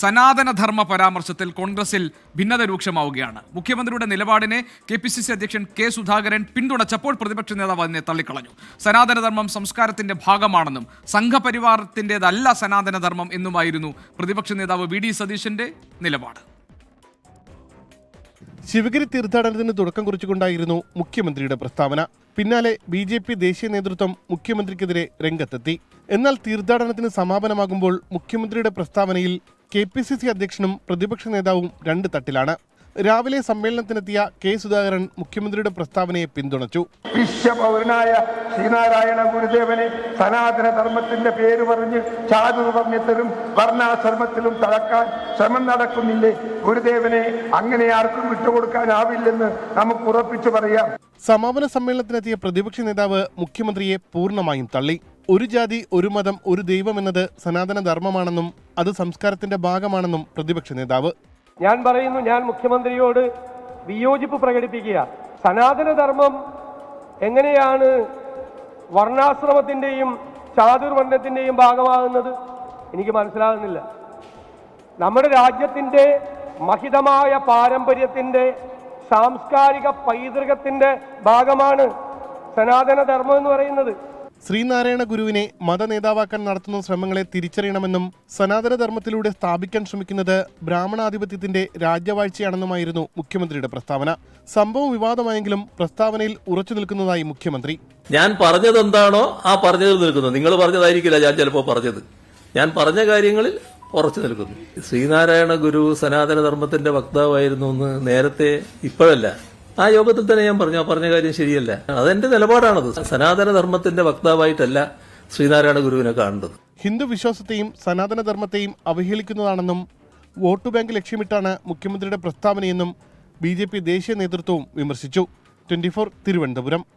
സനാതനധർമ്മ പരാമർശത്തിൽ കോൺഗ്രസിൽ ഭിന്നത രൂക്ഷമാവുകയാണ് മുഖ്യമന്ത്രിയുടെ നിലപാടിനെ കെ പി സി സി അധ്യക്ഷൻ കെ സുധാകരൻ പിന്തുണച്ചപ്പോൾ പ്രതിപക്ഷ നേതാവ് അതിനെ തള്ളിക്കളഞ്ഞു. സനാതനധർമ്മം സംസ്കാരത്തിന്റെ ഭാഗമാണെന്നും സംഘപരിവാരത്തിന്റെതല്ല സനാതനധർമ്മം എന്നുമായിരുന്നു പ്രതിപക്ഷ നേതാവ് വി ഡി സതീശന്റെ നിലപാട്. ശിവഗിരി തീർത്ഥാടനത്തിന് തുടക്കം കുറിച്ചുകൊണ്ടായിരുന്നു മുഖ്യമന്ത്രിയുടെ പ്രസ്താവന. പിന്നാലെ ബി ജെ പി ദേശീയ നേതൃത്വം മുഖ്യമന്ത്രിക്കെതിരെ രംഗത്തെത്തി. എന്നാൽ തീർത്ഥാടനത്തിന് സമാപനമാകുമ്പോൾ മുഖ്യമന്ത്രിയുടെ പ്രസ്താവനയിൽ കെ പി സി സി അധ്യക്ഷനും പ്രതിപക്ഷ നേതാവും രണ്ട് തട്ടിലാണ്. രാവിലെ സമ്മേളനത്തിനെത്തിയ കെ സുധാകരൻ മുഖ്യമന്ത്രിയുടെ പ്രസ്താവനയെ പിന്തുണച്ചു. വിശ്വപൗരനായ ശ്രീനാരായണ ഗുരുദേവനെ സനാതന ധർമ്മത്തിന്റെ പേര് പറഞ്ഞ് ചാതുർവർണത്തിലും വർണാശ്രമത്തിലും തളക്കാൻ ശ്രമം നടക്കുന്നില്ലേ? ഗുരുദേവനെ അങ്ങനെ ആർക്കും വിട്ടുകൊടുക്കാനാവില്ലെന്ന് നമുക്ക് ഉറപ്പിച്ചു പറയാം. സമാപന സമ്മേളനത്തിനെത്തിയ പ്രതിപക്ഷ നേതാവ് മുഖ്യമന്ത്രിയെ പൂർണമായും തള്ളി. ഒരു ജാതി ഒരു മതം ഒരു ദൈവം എന്നത് സനാതന ധർമ്മമാണെന്നും അത് സംസ്കാരത്തിന്റെ ഭാഗമാണെന്നും പ്രതിപക്ഷ നേതാവ്. ഞാൻ പറയുന്നു ഞാൻ മുഖ്യമന്ത്രിയോട് വിയോജിപ്പ് പ്രകടിപ്പിക്കുക. സനാതനധർമ്മം എങ്ങനെയാണ് വർണാശ്രമത്തിന്റെയും ചാതുർവർണത്തിന്റെയും ഭാഗമാകുന്നത്? എനിക്ക് മനസ്സിലാകുന്നില്ല. നമ്മുടെ രാജ്യത്തിന്റെ മഹിതമായ പാരമ്പര്യത്തിന്റെ സാംസ്കാരിക പൈതൃകത്തിന്റെ ഭാഗമാണ് സനാതനധർമ്മം എന്ന് പറയുന്നത്. ശ്രീനാരായണ ഗുരുവിനെ മതനേതാവാക്കാൻ നടത്തുന്ന ശ്രമങ്ങളെ തിരിച്ചറിയണമെന്നും സനാതനധർമ്മത്തിലൂടെ സ്ഥാപിക്കാൻ ശ്രമിക്കുന്നത് ബ്രാഹ്മണാധിപത്യത്തിന്റെ രാജ്യവാഴ്ചയാണെന്നുമായിരുന്നു മുഖ്യമന്ത്രിയുടെ പ്രസ്താവന. സംഭവം വിവാദമായെങ്കിലും പ്രസ്താവനയിൽ ഉറച്ചു നിൽക്കുന്നതായി മുഖ്യമന്ത്രി. ഞാൻ പറഞ്ഞത് എന്താണോ ആ പറഞ്ഞത് നിൽക്കുന്നു. നിങ്ങൾ പറഞ്ഞതായിരിക്കില്ല ഞാൻ ചിലപ്പോൾ പറഞ്ഞത്. ഞാൻ പറഞ്ഞ കാര്യങ്ങളിൽ ഉറച്ചു നിൽക്കുന്നു. ശ്രീനാരായണ ഗുരു സനാതനധർമ്മത്തിന്റെ വക്താവായിരുന്നു എന്ന് നേരത്തെ ഇപ്പോഴല്ല. ആ യോഗത്തിൽ തന്നെ ഞാൻ പറഞ്ഞു ആ പറഞ്ഞ കാര്യം ശരിയല്ല. അതെന്റെ നിലപാടാണത്. സനാതന ധർമ്മത്തിന്റെ വക്താവായിട്ടല്ല ശ്രീനാരായണ ഗുരുവിനെ കാണുന്നത്. ഹിന്ദു വിശ്വാസത്തെയും സനാതനധർമ്മത്തെയും അവഹേളിക്കുന്നതാണെന്നും വോട്ട് ബാങ്ക് ലക്ഷ്യമിട്ടാണ് മുഖ്യമന്ത്രിയുടെ പ്രസ്താവനയെന്നും ബി ദേശീയ നേതൃത്വവും വിമർശിച്ചു. ട്വന്റി തിരുവനന്തപുരം.